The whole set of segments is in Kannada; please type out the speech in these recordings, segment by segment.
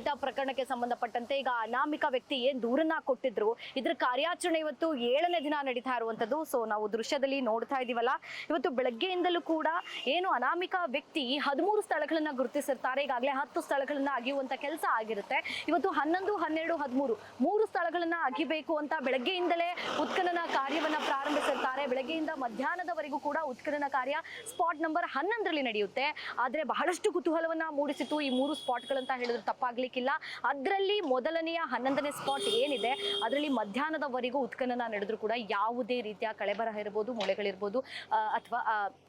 ಪ್ರಕರಣಕ್ಕೆ ಸಂಬಂಧಪಟ್ಟಂತೆ ಈಗ ಅನಾಮಿಕ ವ್ಯಕ್ತಿ ಏನ್ ದೂರನ್ನ ಕೊಟ್ಟಿದ್ರು, ಇದ್ರ ಕಾರ್ಯಾಚರಣೆ ಇವತ್ತು ಏಳನೇ ದಿನ ನಡೀತಾ ಇರುವಂತದ್ದು. ಸೊ ನಾವು ದೃಶ್ಯದಲ್ಲಿ ನೋಡ್ತಾ ಇದೀವಲ್ಲ. ಇವತ್ತು ಬೆಳಗ್ಗೆಯಿಂದಲೂ ಕೂಡ ಏನು ಅನಾಮಿಕ ವ್ಯಕ್ತಿ ಹದಿಮೂರು ಸ್ಥಳಗಳನ್ನ ಗುರುತಿಸಿರ್ತಾರೆ. ಈಗಾಗಲೇ ಹತ್ತು ಸ್ಥಳಗಳನ್ನ ಅಗಿಯುವಂತ ಕೆಲಸ ಆಗಿರುತ್ತೆ. ಇವತ್ತು ಹನ್ನೊಂದು, ಹನ್ನೆರಡು, ಹದಿಮೂರು ಮೂರು ಸ್ಥಳಗಳನ್ನ ಅಗಿಬೇಕು ಅಂತ ಬೆಳಗ್ಗೆಯಿಂದಲೇ ಉತ್ಖನನ ಕಾರ್ಯವನ್ನ ಪ್ರಾರಂಭಿಸಿರ್ತಾರೆ. ಬೆಳಗ್ಗೆಯಿಂದ ಮಧ್ಯಾಹ್ನದವರೆಗೂ ಕೂಡ ಉತ್ಖನನ ಕಾರ್ಯ ಸ್ಪಾಟ್ ನಂಬರ್ ಹನ್ನೊಂದರಲ್ಲಿ ನಡೆಯುತ್ತೆ. ಆದ್ರೆ ಬಹಳಷ್ಟು ಕುತೂಹಲವನ್ನ ಮೂಡಿಸಿತು ಈ ಮೂರು ಸ್ಪಾಟ್ಗಳಂತ ಹೇಳಿದ್ರು ತಪ್ಪಾಗ್ಲಿಕ್ಕಿಲ್ಲ ಅದರಲ್ಲಿ ಮೊದಲನೆಯ ಹನ್ನೊಂದನೇ ಸ್ಪಾಟ್ ಏನಿದೆ, ಅದರಲ್ಲಿ ಮಧ್ಯಾಹ್ನದವರೆಗೂ ಉತ್ಖನನ ನಡೆದ್ರು ಕೂಡ ಯಾವುದೇ ರೀತಿಯ ಕಳೆಬರಹ ಇರ್ಬೋದು, ಮೊಳೆಗಳಿರ್ಬೋದು ಅಥವಾ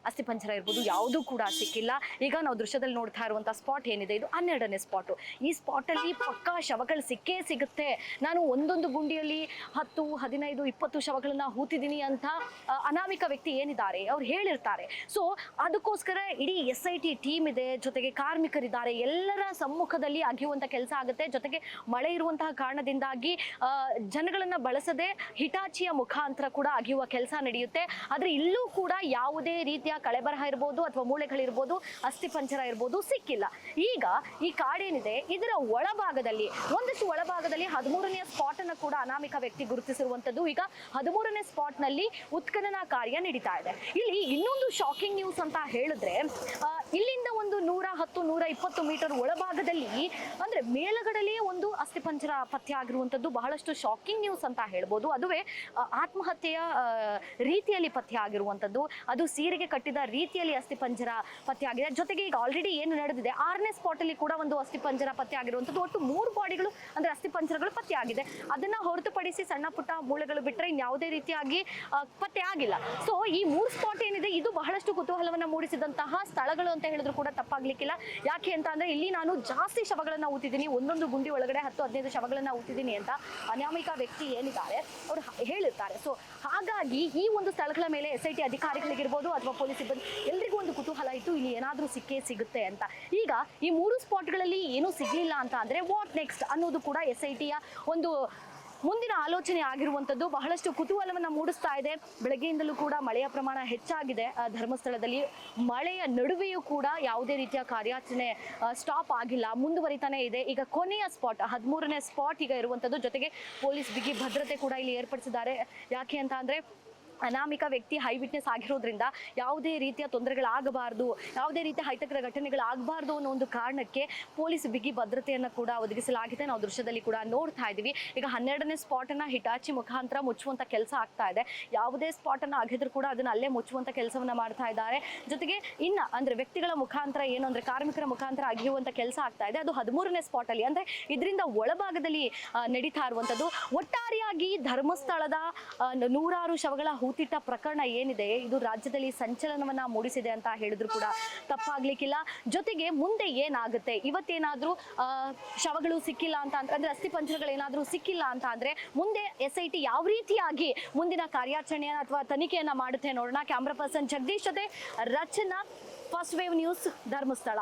ಅಸ್ಥಿಪಂಜರ ಇರ್ಬೋದು, ಯಾವುದೂ ಕೂಡ ಸಿಕ್ಕಿಲ್ಲ. ಈಗ ನಾವು ದೃಶ್ಯದಲ್ಲಿ ನೋಡ್ತಾ ಇರುವಂತಹ ಸ್ಪಾಟ್ ಏನಿದೆ, ಇದು ಹನ್ನೆರಡನೇ ಸ್ಪಾಟ್ ಈ ಸ್ಪಾಟಲ್ಲಿ ಪಕ್ಕಾ ಶವಗಳು ಸಿಕ್ಕೇ ಸಿಗುತ್ತೆ. ನಾನು ಒಂದೊಂದು ಗುಂಡಿಯಲ್ಲಿ ಹತ್ತು, ಹದಿನೈದು, ಇಪ್ಪತ್ತು ಶವಗಳನ್ನ ಹೂತಿದ್ದೀನಿ ಅಂತ ಅನಾಮಿಕ ವ್ಯಕ್ತಿ ಏನಿದ್ದಾರೆ, ಅವ್ರು ಹೇಳಿರ್ತಾರೆ. ಸೊ ಅದಕ್ಕೋಸ್ಕರ ಇಡೀ ಎಸ್ ಐ ಟಿ ಟೀಮ್ ಇದೆ, ಜೊತೆಗೆ ಕಾರ್ಮಿಕರಿದ್ದಾರೆ, ಎಲ್ಲರ ಸಮ್ಮುಖದಲ್ಲಿ ಅಗಿಯುವಂತ ಕೆಲಸ ಆಗುತ್ತೆ. ಜೊತೆಗೆ ಮಳೆ ಇರುವಂತಹ ಕಾರಣದಿಂದಾಗಿ ಜನಗಳನ್ನ ಬಳಸದೆ ಹಿಟಾಚಿಯ ಮುಖಾಂತರ ಕೂಡ ಅಗಿಯುವ ಕೆಲಸ ನಡೆಯುತ್ತೆ. ಆದ್ರೆ ಇಲ್ಲೂ ಕೂಡ ಯಾವುದೇ ರೀತಿಯ ಕಳೆಬರಹ ಇರ್ಬೋದು ಅಥವಾ ಮೂಳೆಗಳಿರ್ಬೋದು ಅಸ್ಥಿಪಂಜರ ಇರ್ಬೋದು ಸಿಕ್ಕಿಲ್ಲ. ಈಗ ಈ ಕಾಡೇನಿದೆ, ಇದರ ಒಳಭಾಗದಲ್ಲಿ, ಒಂದಷ್ಟು ಒಳಭಾಗದಲ್ಲಿ ಹದಿಮೂರನೆಯ ಸ್ಪಾಟ್ ಅನ್ನು ಕೂಡ ಅನಾಮಿಕ ವ್ಯಕ್ತಿ ಗುರುತಿಸಿರುವಂತದ್ದು ಈಗ ಹದಿಮೂರನೇ ಸ್ಪಾಟ್ನಲ್ಲಿ ಉತ್ಖನನ ಕಾರ್ಯ ನಡೀತಾ ಇದೆ. ಇಲ್ಲಿ ಇನ್ನೊಂದು ಶಾಕಿಂಗ್ ನ್ಯೂಸ್ ಅಂತ ಹೇಳಿದ್ರೆ ಇಲ್ಲಿಂದ ಒಂದು ನೂರ ಹತ್ತು, ನೂರ ಇಪ್ಪತ್ತು ಮೀಟರ್ ಒಳಭಾಗದಲ್ಲಿ ಅಂದ್ರೆ ಒಂದು ಅಸ್ಥಿಪಂಜರ ಪತ್ತೆ ಆಗಿರುವಂತದ್ದು ಬಹಳಷ್ಟು ಶಾಕಿಂಗ್ ನ್ಯೂಸ್ ಅಂತ ಹೇಳ್ಬೋದು. ಅದುವೇ ಆತ್ಮಹತ್ಯೆಯ ರೀತಿಯಲ್ಲಿ ಪತ್ತೆ ಆಗಿರುವಂತದ್ದು. ಅದು ಸೀರೆಗೆ ಕಟ್ಟಿದ ರೀತಿಯಲ್ಲಿ ಅಸ್ಥಿಪಂಜರ ಪತ್ತೆ ಆಗಿದೆ. ಜೊತೆಗೆ ಈಗ ಆಲ್ರೆಡಿ ಏನು ನಡೆದಿದೆ, ಆರನೇ ಸ್ಪಾಟ್ ಅಲ್ಲಿ ಕೂಡ ಒಂದು ಅಸ್ಥಿಪಂಜರ ಪತ್ತೆ ಆಗಿರುವಂತದ್ದು. ಒಟ್ಟು ಮೂರು ಬಾಡಿಗಳು, ಅಂದ್ರೆ ಅಸ್ಥಿಪಂಜರಗಳು ಪತ್ತೆ ಆಗಿದೆ. ಅದನ್ನ ಹೊರತುಪಡಿಸಿ ಸಣ್ಣ ಪುಟ್ಟ ಮೂಳೆಗಳು ಬಿಟ್ಟರೆ ಇನ್ಯಾವುದೇ ರೀತಿಯಾಗಿ ಪತ್ತೆ ಆಗಿಲ್ಲ. ಸೊ ಈ ಮೂರು ಸ್ಪಾಟ್ ಏನಿದೆ, ಇದು ಬಹಳಷ್ಟು ಕುತೂಹಲವನ್ನ ಮೂಡಿಸಿದಂತಹ ಸ್ಥಳಗಳು ಅಂತ ಹೇಳಿದ್ರು ಕೂಡ ತಪ್ಪಾಗ್ಲಿಕ್ಕಿಲ್ಲ. ಯಾಕೆ ಅಂತ ಇಲ್ಲಿ ನಾನು ಜಾಸ್ತಿ ಶವಗಳನ್ನ ಊತಿದ್ದೀನಿ. ಒಂದೊಂದು ಗುಂಡಿ ಒಳಗಡೆ ಹತ್ತು, ಹದಿನೈದು ಶವಗಳನ್ನ ಊತಿದ್ದೀನಿ ಅಂತ ಅನಾಮಿಕ ವ್ಯಕ್ತಿ ಏನಿದ್ದಾರೆ ಅವರು ಹೇಳಿರ್ತಾರೆ. ಸೊ ಹಾಗಾಗಿ ಈ ಒಂದು ಸ್ಥಳಗಳ ಮೇಲೆ ಎಸ್ ಐ ಟಿ ಅಧಿಕಾರಿಗಳಿಗಿರ್ಬೋದು ಅಥವಾ ಪೊಲೀಸ್ ಸಿಬ್ಬಂದಿ, ಎಲ್ರಿಗೂ ಒಂದು ಕುತೂಹಲ ಇತ್ತು ಇಲ್ಲಿ ಏನಾದರೂ ಸಿಕ್ಕೇ ಸಿಗುತ್ತೆ ಅಂತ. ಈಗ ಈ ಮೂರು ಸ್ಪಾಟ್ಗಳಲ್ಲಿ ಏನೂ ಸಿಗಲಿಲ್ಲ ಅಂತ ಅಂದರೆ ವಾಟ್ ನೆಕ್ಸ್ಟ್ ಅನ್ನೋದು ಕೂಡ ಎಸ್ ಐ ಟಿಯ ಒಂದು ಮುಂದಿನ ಆಲೋಚನೆ ಆಗಿರುವಂತದ್ದು ಬಹಳಷ್ಟು ಕುತೂಹಲವನ್ನು ಮೂಡಿಸ್ತಾ ಇದೆ. ಬೆಳಗ್ಗೆಯಿಂದಲೂ ಕೂಡ ಮಳೆಯ ಪ್ರಮಾಣ ಹೆಚ್ಚಾಗಿದೆ. ಧರ್ಮಸ್ಥಳದಲ್ಲಿ ಮಳೆಯ ನಡುವೆಯೂ ಕೂಡ ಯಾವುದೇ ರೀತಿಯ ಕಾರ್ಯಾಚರಣೆ ಸ್ಟಾಪ್ ಆಗಿಲ್ಲ. ಮುಂದುವರಿತಾನೆ ಇದೆ. ಈಗ ಕೊನೆಯ ಸ್ಪಾಟ್ ಹದಿಮೂರನೇ ಸ್ಪಾಟ್ ಈಗ ಇರುವಂತದ್ದು. ಜೊತೆಗೆ ಪೊಲೀಸ್ ಬಿಗಿ ಭದ್ರತೆ ಕೂಡ ಇಲ್ಲಿ ಏರ್ಪಡಿಸಿದ್ದಾರೆ. ಯಾಕೆ ಅಂತ ಅಂದ್ರೆ ಅನಾಮಿಕ ವ್ಯಕ್ತಿ ಹೈ ವಿಟ್ನೆಸ್ ಆಗಿರೋದ್ರಿಂದ ಯಾವುದೇ ರೀತಿಯ ತೊಂದರೆಗಳಾಗಬಾರ್ದು, ಯಾವುದೇ ರೀತಿಯ ಘಟನೆಗಳು ಘಟನೆಗಳಾಗಬಾರ್ದು ಅನ್ನೋ ಒಂದು ಕಾರಣಕ್ಕೆ ಪೊಲೀಸ್ ಬಿಗಿ ಭದ್ರತೆಯನ್ನು ಕೂಡ ಒದಗಿಸಲಾಗಿದೆ. ನಾವು ದೃಶ್ಯದಲ್ಲಿ ಕೂಡ ನೋಡ್ತಾ ಇದ್ದೀವಿ. ಈಗ ಹನ್ನೆರಡನೇ ಸ್ಪಾಟನ್ನು ಹಿಟಾಚಿ ಮುಖಾಂತರ ಮುಚ್ಚುವಂಥ ಕೆಲಸ ಆಗ್ತಾ ಇದೆ. ಯಾವುದೇ ಸ್ಪಾಟನ್ನು ಅಗೆದ್ರೂ ಕೂಡ ಅದನ್ನು ಅಲ್ಲೇ ಮುಚ್ಚುವಂಥ ಕೆಲಸವನ್ನು ಮಾಡ್ತಾ ಇದ್ದಾರೆ. ಜೊತೆಗೆ ಇನ್ನು ಅಂದರೆ ವ್ಯಕ್ತಿಗಳ ಮುಖಾಂತರ ಏನು ಅಂದರೆ ಕಾರ್ಮಿಕರ ಮುಖಾಂತರ ಅಗೆಯುವಂಥ ಕೆಲಸ ಆಗ್ತಾ ಇದೆ. ಅದು ಹದಿಮೂರನೇ ಸ್ಪಾಟಲ್ಲಿ ಅಂದರೆ ಇದರಿಂದ ಒಳಭಾಗದಲ್ಲಿ ನಡೀತಾ ಇರುವಂಥದ್ದು ಒಟ್ಟಾರೆಯಾಗಿ ಧರ್ಮಸ್ಥಳದ ನೂರಾರು ಶವಗಳ ಹೂತಿಟ್ಟ ಪ್ರಕರಣ ಏನಿದೆ, ಇದು ರಾಜ್ಯದಲ್ಲಿ ಸಂಚಲನವನ್ನ ಮೂಡಿಸಿದೆ ಅಂತ ಹೇಳಿದ್ರು ಕೂಡ ತಪ್ಪಾಗ್ಲಿಕ್ಕಿಲ್ಲ. ಜೊತೆಗೆ ಮುಂದೆ ಏನಾಗುತ್ತೆ? ಇವತ್ತೇನಾದ್ರೂ ಶವಗಳು ಸಿಕ್ಕಿಲ್ಲ ಅಂತ ಅಂದ್ರೆ ಅಸ್ಥಿ ಸಿಕ್ಕಿಲ್ಲ ಅಂತ ಅಂದ್ರೆ ಮುಂದೆ ಎಸ್ ಐ ಟಿ ಯಾವ ರೀತಿಯಾಗಿ ಮುಂದಿನ ಕಾರ್ಯಾಚರಣೆಯನ್ನ ಅಥವಾ ತನಿಖೆಯನ್ನ ಮಾಡುತ್ತೆ ನೋಡೋಣ. ಕ್ಯಾಮ್ರಾ ಪರ್ಸನ್ ಜಗದೀಶ್ ಜೊತೆ Rachana, first wave news Dharmasthala.